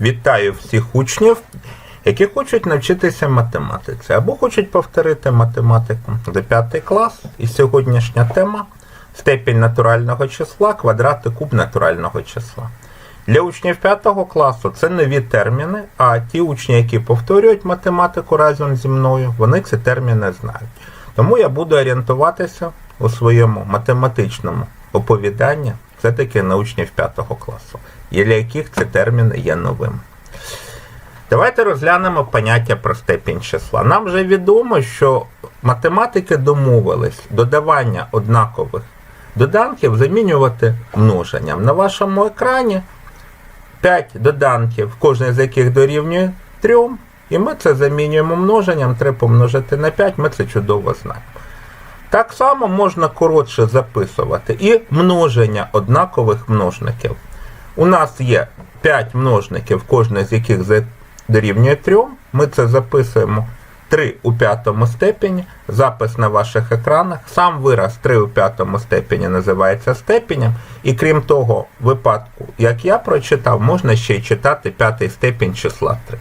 Вітаю всіх учнів, які хочуть навчитися математиці або хочуть повторити математику за 5 клас. І сьогоднішня тема степінь натурального числа, квадрат і куб натурального числа. Для учнів 5 класу це нові терміни, а ті учні, які повторюють математику разом зі мною, вони ці терміни знають. Тому я буду орієнтуватися у своєму математичному оповіданні все-таки на учнів 5 класу, і для яких ці терміни є новими. Давайте розглянемо поняття про степінь числа. Нам вже відомо, що математики домовились додавання однакових доданків замінювати множенням. На вашому екрані 5 доданків, кожен з яких дорівнює 3, і ми це замінюємо множенням, 3 помножити на 5, ми це чудово знаємо. Так само можна коротше записувати і множення однакових множників. У нас є 5 множників, кожен з яких дорівнює 3. Ми це записуємо 3 у п'ятому степені, запис на ваших екранах. Сам вираз 3 у п'ятому степені називається степенем. І крім того, випадку, як я прочитав, можна ще й читати п'ятий степінь числа 3.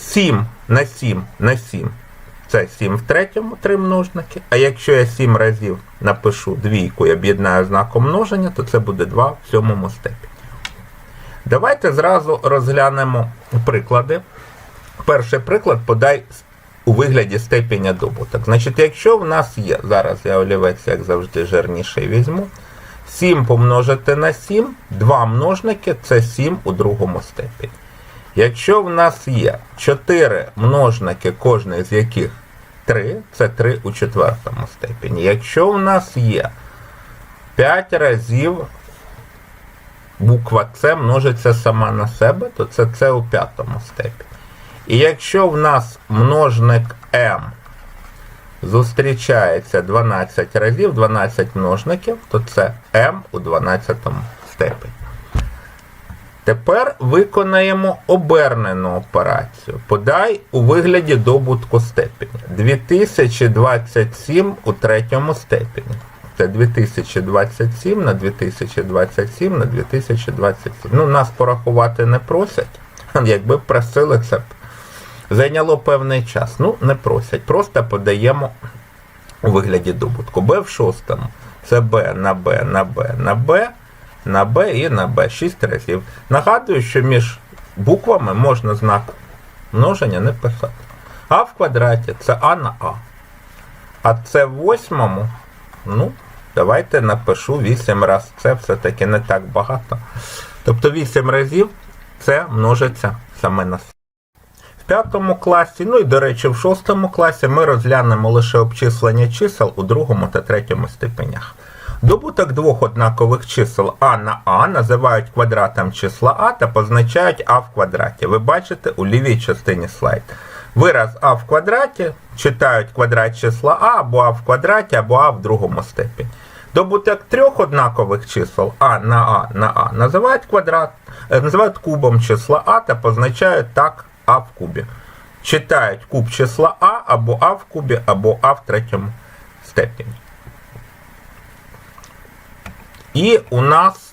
7 на 7 на 7 це 7 в третьому, 3 множники. А якщо я 7 разів напишу двійку і об'єднаю знаком множення, то це буде 2 в сьомому степені. Давайте зразу розглянемо приклади. Перший приклад подай у вигляді степеня добуток. Значить, якщо в нас є, зараз я олівець, як завжди, жирніший візьму. 7 помножити на 7, 2 множники це 7 у другому степені. Якщо в нас є 4 множники, кожний з яких 3, це 3 у четвертому степені. Якщо в нас є 5 разів буква С множиться сама на себе, то це С у п'ятому степені. І якщо в нас множник М зустрічається 12 разів, 12 множників, то це М у 12 степені. Тепер виконаємо обернену операцію. Подай у вигляді добутку степені. 2027 у третьому степені. Це 2027 на 2027 на 2027. Ну, нас порахувати не просять. Якби просили, це б зайняло певний час. Ну, не просять. Просто подаємо у вигляді добутку. Б в шостому. Це Б на Б на Б на Б на Б і на Б 6 разів. Нагадую, що між буквами можна знак множення не писати. А в квадраті це А на А. А це в восьмому, ну, давайте напишу 8 раз. Це все-таки не так багато. Тобто 8 разів це множиться саме на себе. В п'ятому класі, ну і до речі, в шостому класі ми розглянемо лише обчислення чисел у другому та третьому степенях. Добуток двох однакових чисел А на А називають квадратом числа А та позначають А в квадраті. Ви бачите у лівій частині слайд. Вираз А в квадраті читають квадрат числа А або А в квадраті, або А в другому степені. Добуток трьох однакових чисел А на А на А називають квадрат, е, називають кубом числа А та позначають так А в кубі. Читають куб числа А або А в кубі, або А в третьому степені. І у нас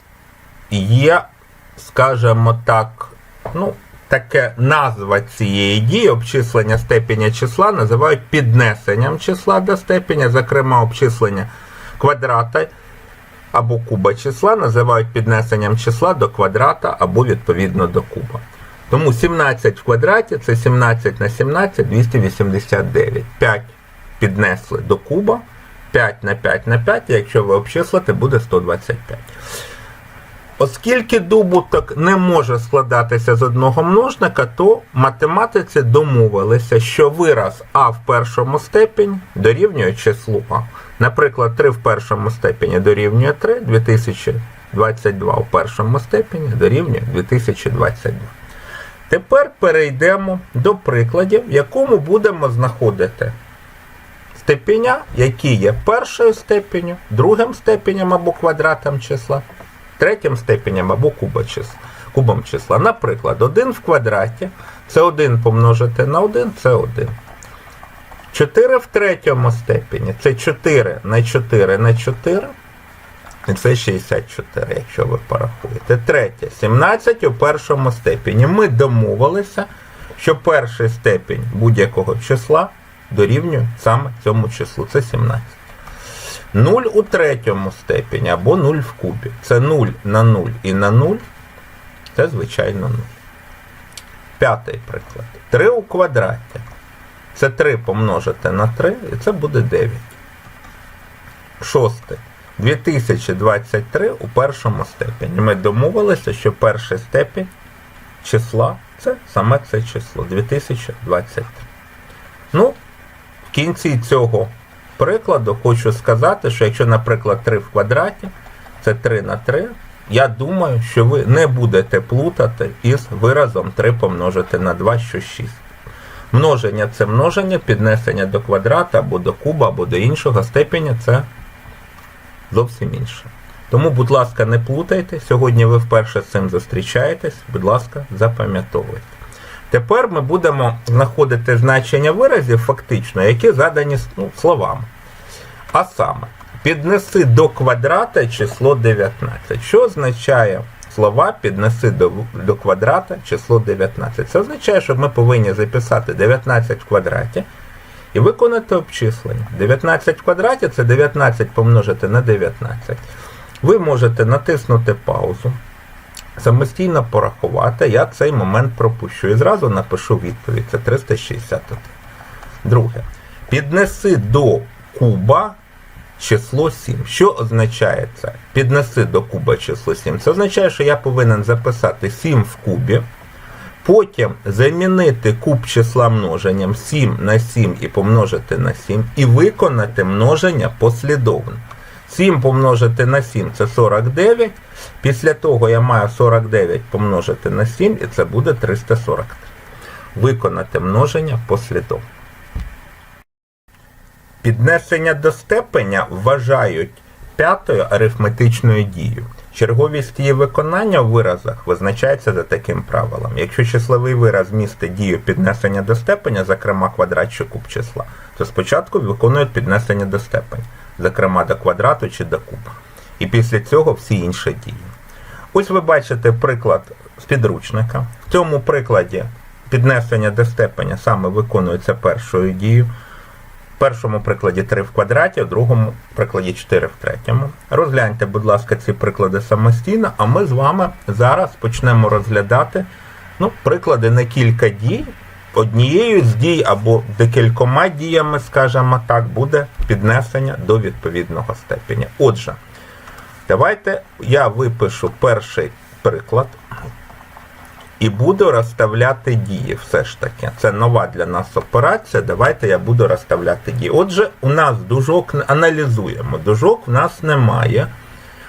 є, скажімо так, ну, таке назва цієї дії, обчислення степеня числа, називають піднесенням числа до степеня, зокрема, обчислення квадрата або куба числа називають піднесенням числа до квадрата або відповідно до куба. Тому 17 в квадраті це 17 на 17 289. 5 піднесли до куба. 5 на 5 на 5, якщо ви обчислите, буде 125. Оскільки добуток не може складатися з одного множника, то математиці домовилися, що вираз А в першому степені дорівнює числу А. Наприклад, 3 в першому степені дорівнює 3, 2022 в першому степені дорівнює 2022. Тепер перейдемо до прикладів, в якому будемо знаходити степеня, які є першою степеню, другим степенем або квадратом числа, третім степенем або куба числа, кубом числа. Наприклад, 1 в квадраті це 1 помножити на 1 це 1. 4 в третьому степені це 4 на 4 на 4. І це 64, якщо ви порахуєте. Третє. 17 у першому степені. Ми домовилися, що перший степень будь-якого числа дорівнює саме цьому числу. Це 17. 0 у третьому степені або 0 в кубі. Це 0 на 0 і на 0. Це звичайно 0. П'ятий приклад. 3 у квадраті. Це 3 помножити на 3, і це буде 9. Шосте. 2023 у першому степені. Ми домовилися, що перший степень числа це саме це число 2023. Ну, в кінці цього прикладу хочу сказати, що якщо, наприклад, 3 в квадраті, це 3 на 3, я думаю, що ви не будете плутати із виразом 3 помножити на 2, що 6. Множення це множення, піднесення до квадрата або до куба, або до іншого степеня це зовсім інше. Тому, будь ласка, не плутайте. Сьогодні ви вперше з цим зустрічаєтесь. Будь ласка, запам'ятовуйте. Тепер ми будемо знаходити значення виразів фактично, які задані ну, словами. А саме, піднеси до квадрата число 19. Що означає слова піднеси до, до квадрата число 19? Це означає, що ми повинні записати 19 в квадраті і виконати обчислення. 19 в квадраті це 19 помножити на 19. Ви можете натиснути паузу, самостійно порахувати, я цей момент пропущу. І зразу напишу відповідь. Це 361. Друге. Піднеси до куба число 7. Що означає це? Піднеси до куба число 7. Це означає, що я повинен записати 7 в кубі. Потім замінити куб числа множенням 7 на 7 і помножити на 7, і виконати множення послідовно. 7 помножити на 7 це 49. Після того я маю 49 помножити на 7, і це буде 343. Виконати множення послідовно. Піднесення до степеня вважають п'ятою арифметичною дією. Черговість її виконання в виразах визначається за таким правилом. Якщо числовий вираз містить дію піднесення до степеня, зокрема квадрат чи куб числа, то спочатку виконують піднесення до степеня, зокрема до квадрату чи до куба. І після цього всі інші дії. Ось ви бачите приклад з підручника. В цьому прикладі піднесення до степеня саме виконується першою дією. В першому прикладі 3 в квадраті, в другому прикладі 4 в третьому. Розгляньте, будь ласка, ці приклади самостійно, а ми з вами зараз почнемо розглядати ну, приклади на кілька дій. Однією з дій або декількома діями, скажімо так, буде піднесення до відповідного степеня. Отже, давайте я випишу перший приклад і буду розставляти дії все ж таки. Це нова для нас операція. Давайте я буду розставляти дії. Отже, у нас дужок аналізуємо. Дужок в нас немає,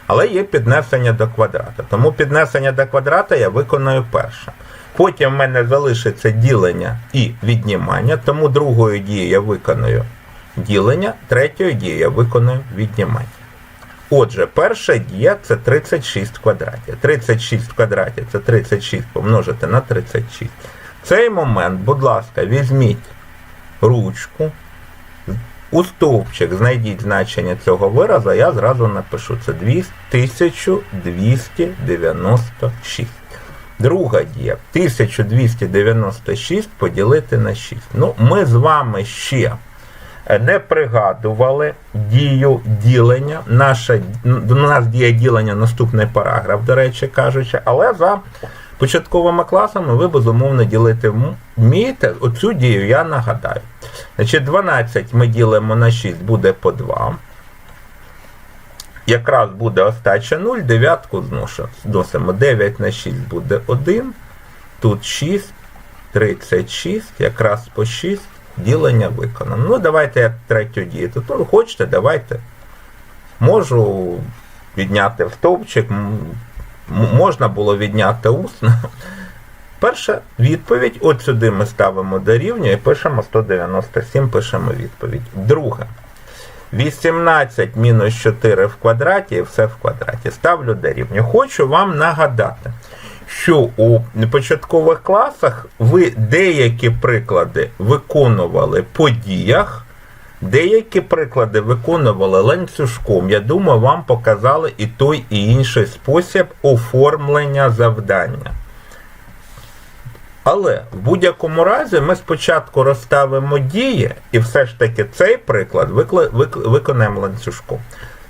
але є піднесення до квадрата. Тому піднесення до квадрата я виконую перше. Потім в мене залишиться ділення і віднімання, тому другою дією я виконую ділення, третьою дією я виконую віднімання. Отже, перша дія це 36 в квадраті. 36 в квадраті це 36 помножити на 36. В цей момент, будь ласка, візьміть ручку, у стовпчик знайдіть значення цього виразу, я зразу напишу. Це 1296. Друга дія. 1296 поділити на 6. Ну, ми з вами ще не пригадували дію ділення. Наша, до нас дія ділення наступний параграф, до речі кажучи, але за початковими класами ви безумовно ділити вмієте. Оцю дію я нагадаю. Значить, 12 ми ділимо на 6, буде по 2. Якраз буде остача 0, дев'ятку зносимо. 9 на 6 буде 1. Тут 6, 36, якраз по 6. Ділення виконано. Ну, давайте я третю дію. Тут ну, хочете, давайте. Можу відняти в стовпчик, можна було відняти усно. Перша відповідь. От сюди ми ставимо дорівнює і пишемо 197, пишемо відповідь. Друга. 18 мінус 4 в квадраті і все в квадраті. Ставлю дорівнює. Хочу вам нагадати що у початкових класах ви деякі приклади виконували по діях, Деякі приклади виконували ланцюжком. Я думаю, вам показали і той, і інший спосіб оформлення завдання. Але в будь-якому разі ми спочатку розставимо дії, і все ж таки цей приклад викла- вик- виконаємо ланцюжком.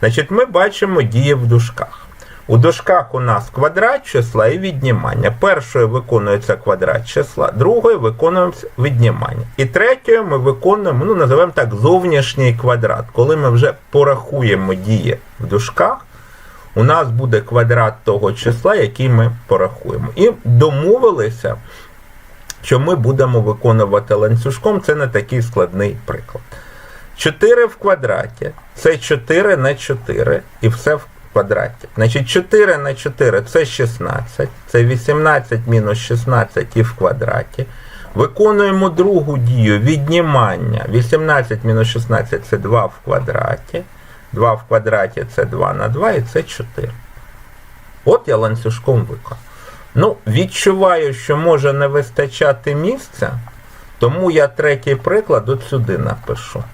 Значить, ми бачимо дії в дужках. У дужках у нас квадрат числа і віднімання. Першою виконується квадрат числа, другою виконується віднімання. І третьою ми виконуємо, ну, називаємо так, зовнішній квадрат. Коли ми вже порахуємо дії в дужках, у нас буде квадрат того числа, який ми порахуємо. І домовилися, що ми будемо виконувати ланцюжком, це не такий складний приклад. 4 в квадраті це 4 на 4 і все в квадраті. Значить, 4 на 4 це 16, це 18 мінус 16 і в квадраті. Виконуємо другу дію віднімання. 18 мінус 16 це 2 в квадраті. 2 в квадраті це 2 на 2 і це 4. От я ланцюжком виконав. Ну, відчуваю, що може не вистачати місця, тому я третій приклад от сюди напишу.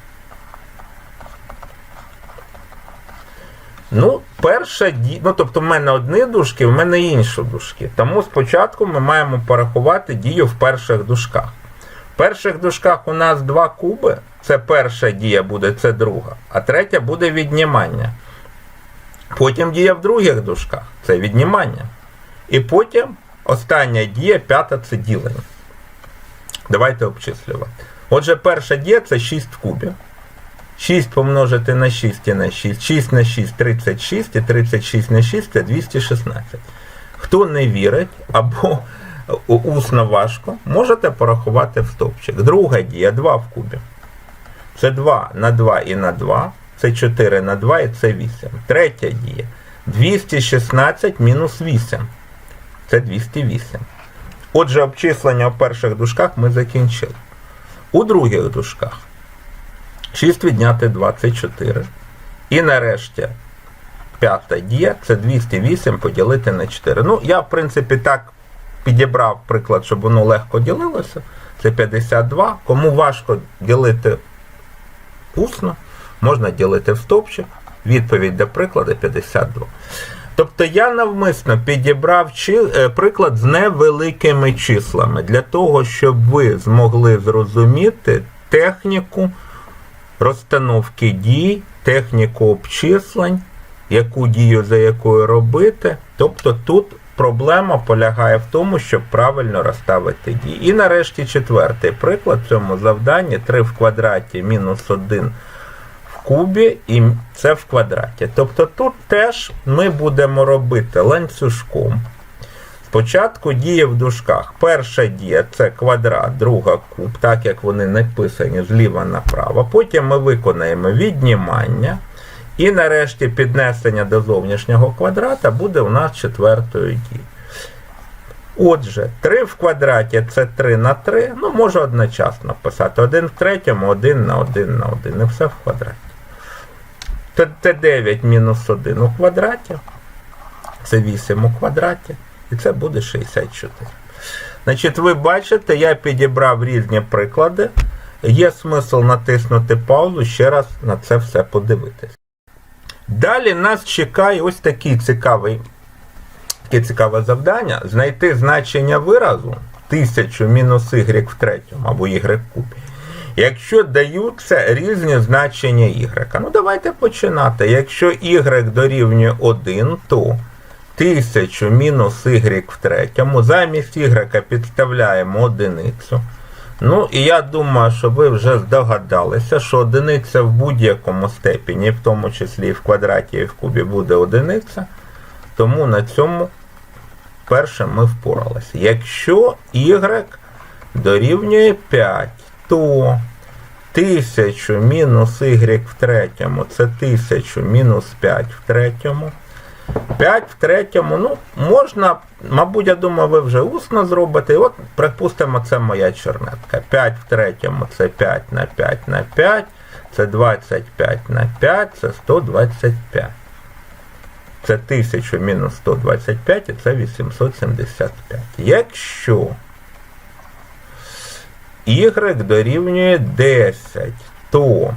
Ну, перша ну тобто в мене одні дужки, в мене інші дужки. Тому спочатку ми маємо порахувати дію в перших дужках. В перших дужках у нас два куби, це перша дія буде, це друга, а третя буде віднімання. Потім дія в других дужках, це віднімання. І потім остання дія, п'ята це ділення. Давайте обчислювати. Отже, перша дія це 6 кубів. 6 помножити на 6 і на 6. 6 на 6 36 і 36 на 6 це 216. Хто не вірить або усно важко, можете порахувати в стовпчик. Друга дія 2 в кубі. Це 2 на 2 і на 2. Це 4 на 2 і це 8. Третя дія. 216 мінус 8. Це 208. Отже, обчислення в перших дужках ми закінчили. У других дужках 6 відняти 24. І нарешті п'ята дія це 208 поділити на 4. Ну, я, в принципі, так підібрав приклад, щоб воно легко ділилося. Це 52. Кому важко ділити усно, можна ділити в стовпчик. Відповідь до прикладу 52. Тобто я навмисно підібрав е, приклад з невеликими числами для того, щоб ви змогли зрозуміти техніку розстановки дій, техніку обчислень, яку дію за якою робити. Тобто тут проблема полягає в тому, щоб правильно розставити дії. І нарешті четвертий приклад в цьому завданні 3 в квадраті мінус 1 в кубі, і це в квадраті. Тобто тут теж ми будемо робити ланцюжком. Спочатку діє в дужках. Перша дія це квадрат, друга куб, так як вони написані зліва направо. Потім ми виконаємо віднімання. І нарешті піднесення до зовнішнього квадрата буде у нас четвертою дією. Отже, 3 в квадраті це 3 на 3. Ну, можу одночасно писати. 1 в третьому, 1 на 1 на 1. І все в квадраті. Т9 мінус 1 у квадраті. Це 8 у квадраті. І це буде 64. Значить, ви бачите, я підібрав різні приклади. Є смисл натиснути паузу, ще раз на це все подивитись. Далі нас чекає ось такий цікавий, таке цікаве завдання знайти значення виразу 1000 мінус y в третьому або y в кубі. Якщо даються різні значення y. Ну, давайте починати. Якщо y дорівнює 1, то 1000 мінус y в третьому. Замість y підставляємо одиницю. Ну, і я думаю, що ви вже здогадалися, що одиниця в будь-якому степені, в тому числі і в квадраті, і в кубі, буде одиниця. Тому на цьому перше ми впоралися. Якщо y дорівнює 5, то 1000 мінус y в третьому це 1000 мінус 5 в третьому. 5 в третьому, ну, можна, мабуть, я думаю, ви вже усно зробите. І от, припустимо, це моя чернетка. 5 в третьому це 5 на 5 на 5, це 25 на 5, це 125. Це 1000 мінус 125 і це 875. Якщо y дорівнює 10, то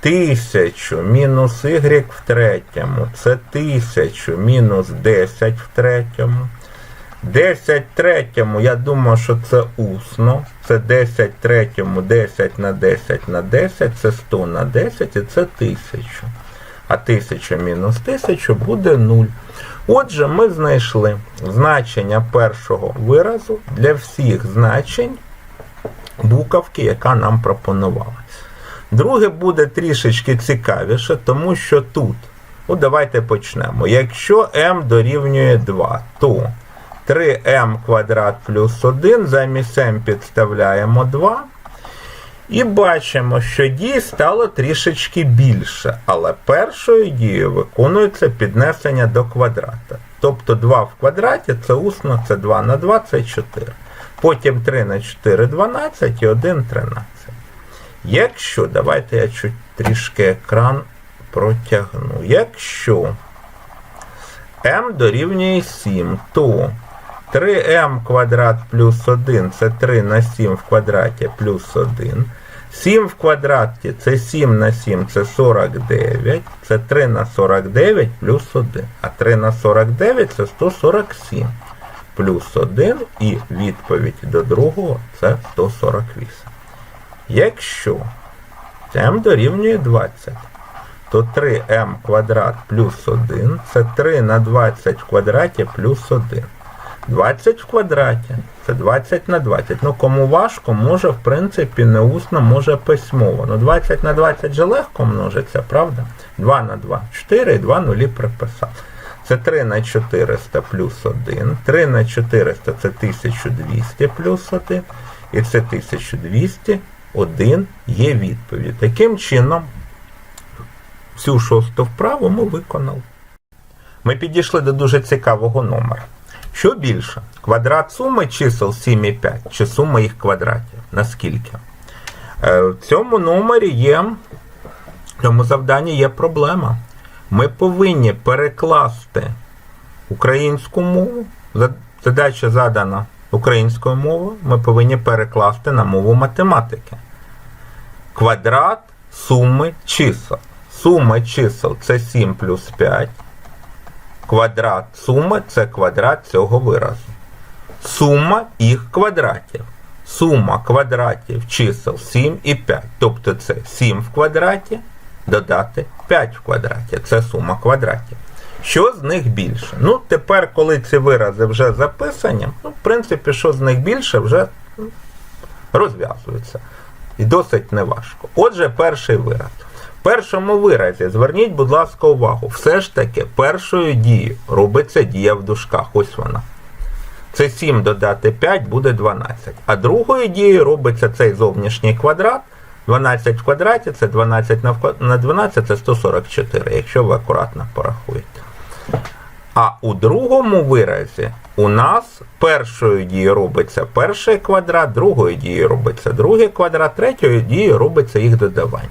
1000 мінус y в третьому. Це 1000 мінус 10 в третьому. 10 в третьому, я думаю, що це усно. Це 10 в третьому, 10 на 10 на 10, це 100 на 10 і це 1000. А 1000 мінус 1000 буде 0. Отже, ми знайшли значення першого виразу для всіх значень буковки, яка нам пропонувалась. Друге буде трішечки цікавіше, тому що тут, ну давайте почнемо. Якщо m дорівнює 2, то 3m квадрат плюс 1, замість m підставляємо 2. І бачимо, що дій стало трішечки більше, але першою дією виконується піднесення до квадрата. Тобто 2 в квадраті це усно, це 2 на 2, це 4. Потім 3 на 4 12 і 1 13. Якщо, давайте я чуть трішки екран протягну. Якщо m дорівнює 7, то 3m квадрат плюс 1 це 3 на 7 в квадраті плюс 1. 7 в квадраті це 7 на 7 це 49. Це 3 на 49 плюс 1. А 3 на 49 це 147 плюс 1 і відповідь до другого це 148. Якщо m дорівнює 20, то 3m квадрат плюс 1 це 3 на 20 в квадраті плюс 1. 20 в квадраті. Це 20 на 20. Ну, кому важко, може, в принципі, не усно, може письмово. Ну, 20 на 20 же легко множиться, правда? 2 на 2 4 і 2 нулі приписав. Це 3 на 400 плюс 1. 3 на 400 це 1200 плюс 1. І це 1200. 1 є відповідь. Таким чином, всю шосту вправу ми виконали. Ми підійшли до дуже цікавого номера. Що більше? Квадрат суми чисел 7 і 5 чи сума їх квадратів? Наскільки? Е, В цьому номері є, в цьому завданні є проблема. Ми повинні перекласти українську мову. Задача задана українською мовою, ми повинні перекласти на мову математики. Квадрат суми чисел. Сума чисел це 7 плюс 5. Квадрат суми це квадрат цього виразу. Сума їх квадратів. Сума квадратів чисел 7 і 5. Тобто це 7 в квадраті додати 5 в квадраті. Це сума квадратів. Що з них більше? Ну, тепер, коли ці вирази вже записані, ну, в принципі, що з них більше, вже ну, розв'язується. І досить неважко. Отже, перший вираз. В першому виразі зверніть, будь ласка, увагу. Все ж таки, першою дією робиться дія в дужках. Ось вона. Це 7 додати 5 буде 12. А другою дією робиться цей зовнішній квадрат. 12 в квадраті це 12 на 12 це 144, якщо ви акуратно порахуєте. А у другому виразі у нас першою дією робиться перший квадрат, другою дією робиться другий квадрат, третьою дією робиться їх додавання.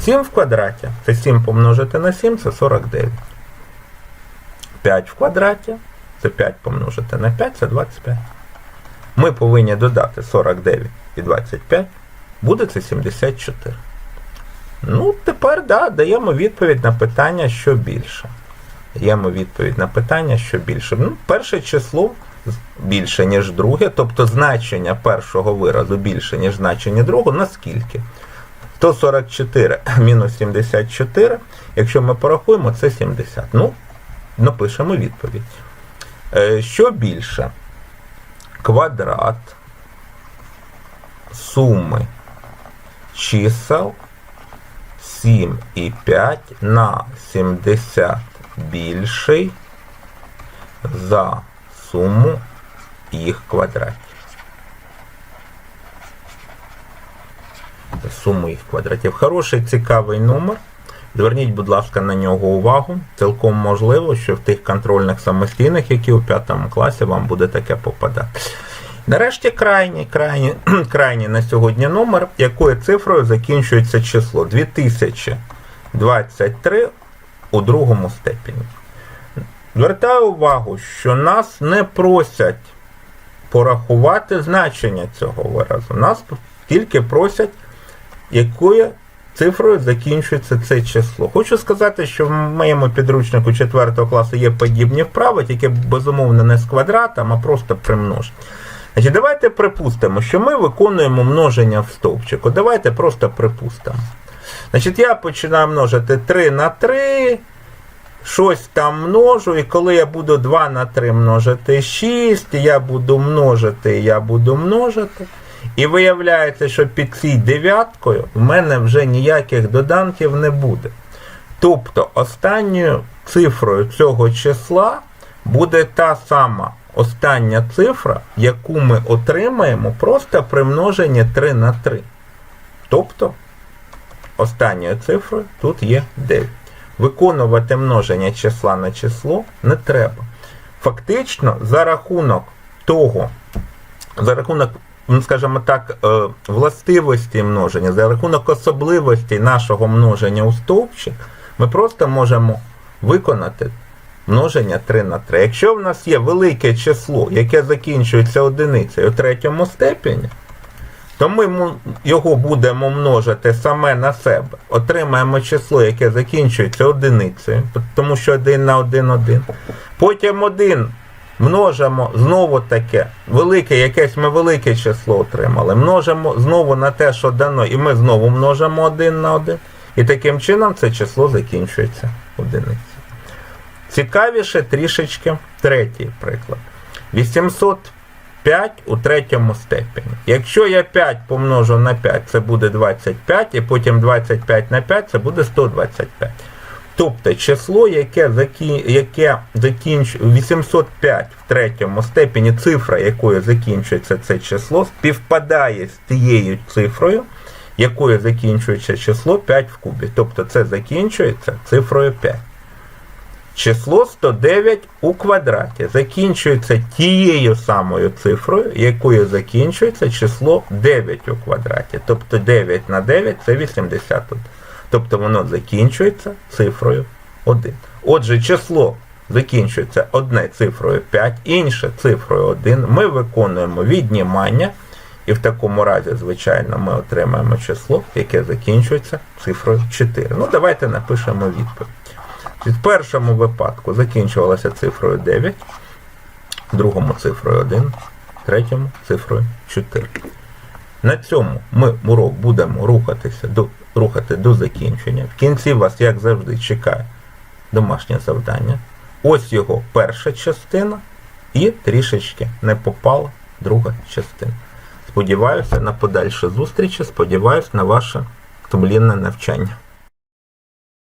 7 в квадраті це 7 помножити на 7 це 49. 5 в квадраті це 5 помножити на 5 це 25. Ми повинні додати 49 і 25, буде це 74. Ну, тепер да, даємо відповідь на питання, що більше. Даємо відповідь на питання, що більше. Ну, перше число більше, ніж друге, тобто значення першого виразу більше, ніж значення другого, наскільки? 144 мінус 74, якщо ми порахуємо, це 70. Ну, напишемо відповідь. Е, Що більше? Квадрат суми чисел 7 і 5 на 70 більший за суму їх квадратів. Суму їх квадратів. Хороший цікавий номер. Зверніть, будь ласка, на нього увагу. Цілком можливо, що в тих контрольних самостійних, які у 5 класі, вам буде таке попадати. Нарешті крайній, крайній, крайній на сьогодні номер, якою цифрою закінчується число 2023 у другому степені. Звертаю увагу, що нас не просять порахувати значення цього виразу. Нас тільки просять, якою цифрою закінчується це число. Хочу сказати, що в моєму підручнику 4 класу є подібні вправи, тільки безумовно не з квадратом, а просто примноження. Значить, давайте припустимо, що ми виконуємо множення в стовпчику. Давайте просто припустимо. Значить, я починаю множити 3 на 3, щось там множу, і коли я буду 2 на 3 множити 6, я буду множити, я буду множити. І виявляється, що під цією дев'яткою в мене вже ніяких доданків не буде. Тобто останньою цифрою цього числа буде та сама остання цифра, яку ми отримаємо просто при множенні 3 на 3. Тобто останньою цифрою тут є 9. Виконувати множення числа на число не треба. Фактично, за рахунок того, за рахунок, ну, скажімо так, е, властивості множення, за рахунок особливостей нашого множення у стовпчик, ми просто можемо виконати множення 3 на 3. Якщо в нас є велике число, яке закінчується одиницею у третьому степені, то ми його будемо множити саме на себе. Отримаємо число, яке закінчується одиницею, тому що 1 на 1 1. Потім 1 множимо знову таке велике, якесь ми велике число отримали. Множимо знову на те, що дано, і ми знову множимо 1 на 1. І таким чином це число закінчується одиницею. Цікавіше трішечки третій приклад. 805 у третьому степені. Якщо я 5 помножу на 5, це буде 25, і потім 25 на 5 це буде 125. Тобто число, яке, яке закінчує 805 в третьому степені, цифра, якою закінчується це число, співпадає з тією цифрою, якою закінчується число 5 в кубі. Тобто це закінчується цифрою 5. Число 109 у квадраті закінчується тією самою цифрою, якою закінчується число 9 у квадраті. Тобто 9 на 9 це 81. Тобто воно закінчується цифрою 1. Отже, число закінчується одне цифрою 5, інше цифрою 1. Ми виконуємо віднімання. І в такому разі, звичайно, ми отримаємо число, яке закінчується цифрою 4. Ну, давайте напишемо відповідь. В першому випадку закінчувалася цифрою 9, в другому цифрою 1, в третьому цифрою 4. На цьому ми урок будемо рухатися до, рухати до закінчення. В кінці вас, як завжди, чекає домашнє завдання. Ось його перша частина і трішечки не попала друга частина. Сподіваюся на подальші зустрічі, сподіваюся на ваше сумлінне навчання.